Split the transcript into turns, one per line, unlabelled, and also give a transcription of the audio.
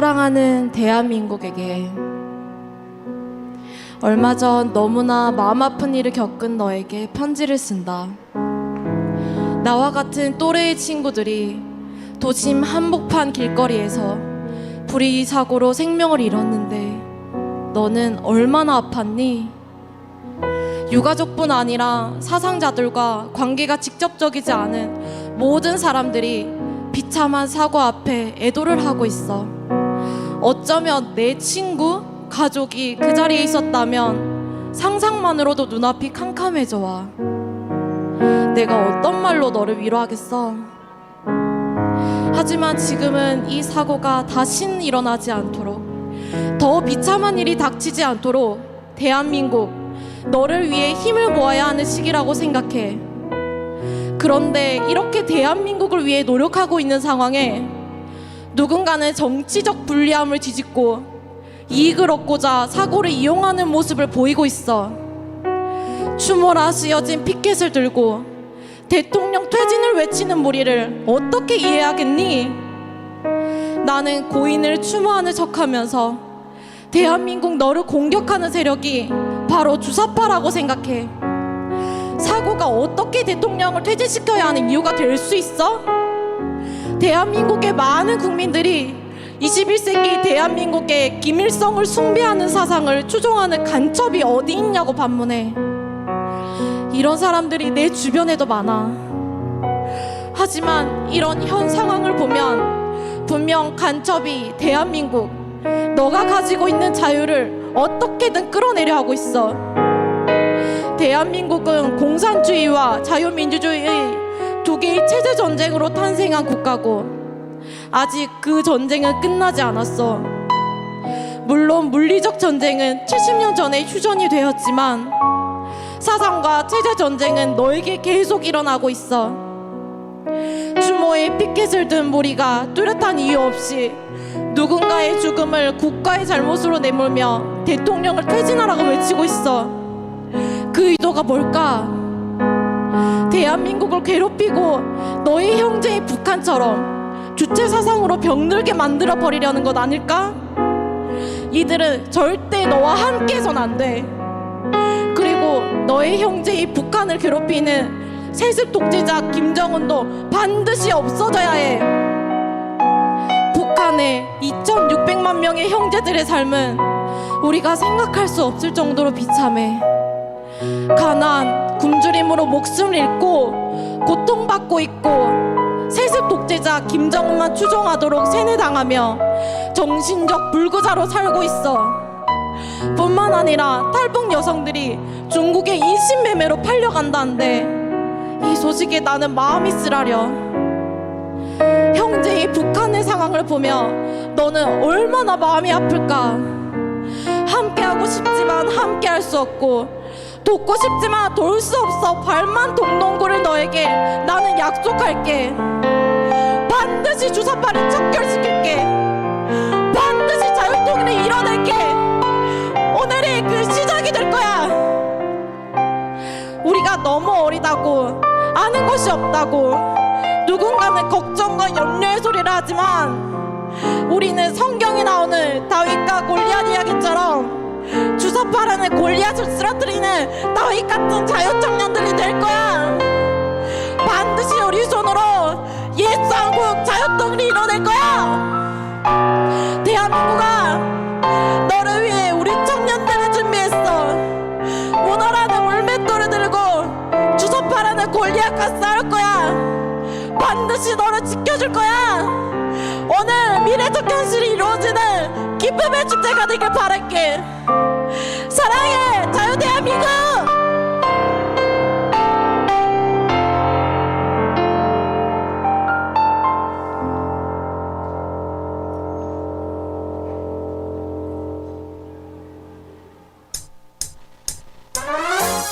사랑하는 대한민국에게 얼마 전 너무나 마음 아픈 일을 겪은 너에게 편지를 쓴다. 나와 같은 또래의 친구들이 도심 한복판 길거리에서 불의 사고로 생명을 잃었는데 너는 얼마나 아팠니? 유가족뿐 아니라 사상자들과 관계가 직접적이지 않은 모든 사람들이 비참한 사고 앞에 애도를 하고 있어. 어쩌면 내 친구, 가족이 그 자리에 있었다면 상상만으로도 눈앞이 캄캄해져 와. 내가 어떤 말로 너를 위로하겠어? 하지만 지금은 이 사고가 다신 일어나지 않도록 더 비참한 일이 닥치지 않도록 대한민국 너를 위해 힘을 모아야 하는 시기라고 생각해. 그런데 이렇게 대한민국을 위해 노력하고 있는 상황에 누군가는 정치적 불리함을 뒤집고 이익을 얻고자 사고를 이용하는 모습을 보이고 있어. 추모라 쓰여진 피켓을 들고 대통령 퇴진을 외치는 무리를 어떻게 이해하겠니? 나는 고인을 추모하는 척하면서 대한민국 너를 공격하는 세력이 바로 주사파라고 생각해. 사고가 어떻게 대통령을 퇴진시켜야 하는 이유가 될 수 있어? 대한민국의 많은 국민들이 21세기 대한민국의 김일성을 숭배하는 사상을 추종하는 간첩이 어디 있냐고 반문해. 이런 사람들이 내 주변에도 많아. 하지만 이런 현 상황을 보면 분명 간첩이 대한민국 너가 가지고 있는 자유를 어떻게든 끌어내려 하고 있어. 대한민국은 공산주의와 자유민주주의의 두 개의 체제 전쟁으로 탄생한 국가고 아직 그 전쟁은 끝나지 않았어. 물론 물리적 전쟁은 70년 전에 휴전이 되었지만 사상과 체제 전쟁은 너에게 계속 일어나고 있어. 추모에 피켓을 든 무리가 뚜렷한 이유 없이 누군가의 죽음을 국가의 잘못으로 내몰며 대통령을 퇴진하라고 외치고 있어. 그 의도가 뭘까? 대한민국을 괴롭히고 너희 형제의 북한처럼 주체 사상으로 병들게 만들어 버리려는 것 아닐까? 이들은 절대 너와 함께선 안 돼. 그리고 너의 형제의 북한을 괴롭히는 세습 독재자 김정은도 반드시 없어져야 해. 북한의 2,600만 명의 형제들의 삶은 우리가 생각할 수 없을 정도로 비참해. 가난, 굶주림으로 목숨을 잃고 고통받고 있고 세습 독재자 김정은만 추종하도록 세뇌당하며 정신적 불구자로 살고 있어. 뿐만 아니라 탈북 여성들이 중국의 인신매매로 팔려간다는데 이 소식에 나는 마음이 쓰라려. 형제의 북한의 상황을 보며 너는 얼마나 마음이 아플까? 함께하고 싶지만 함께할 수 없고 돕고 싶지만 도울 수 없어. 발만 동동구를 너에게. 나는 약속할게. 반드시 주사파를 척결시킬게. 반드시 자유통일을 이뤄낼게. 오늘이 그 시작이 될 거야. 우리가 너무 어리다고 아는 것이 없다고 누군가는 걱정과 염려의 소리를 하지만 우리는 성경에 나오는 다윗과 골리앗 이야기처럼 주사파라는 골리앗을 쓰러뜨리는 다윗 같은 자유 청년들이 될 거야. 반드시 우리 손으로 예수 한국 자유 통일을 이뤄낼 거야. 대한민국아, 너를 위해 우리 청년들을 준비했어. 문어라는 물맷돌을 들고 주사파라는 골리앗과 싸울 거야. 반드시 너를 지켜줄 거야. 오늘 미래적 현실이 이루어지는 기쁨의 축제가 되길 바랄게. So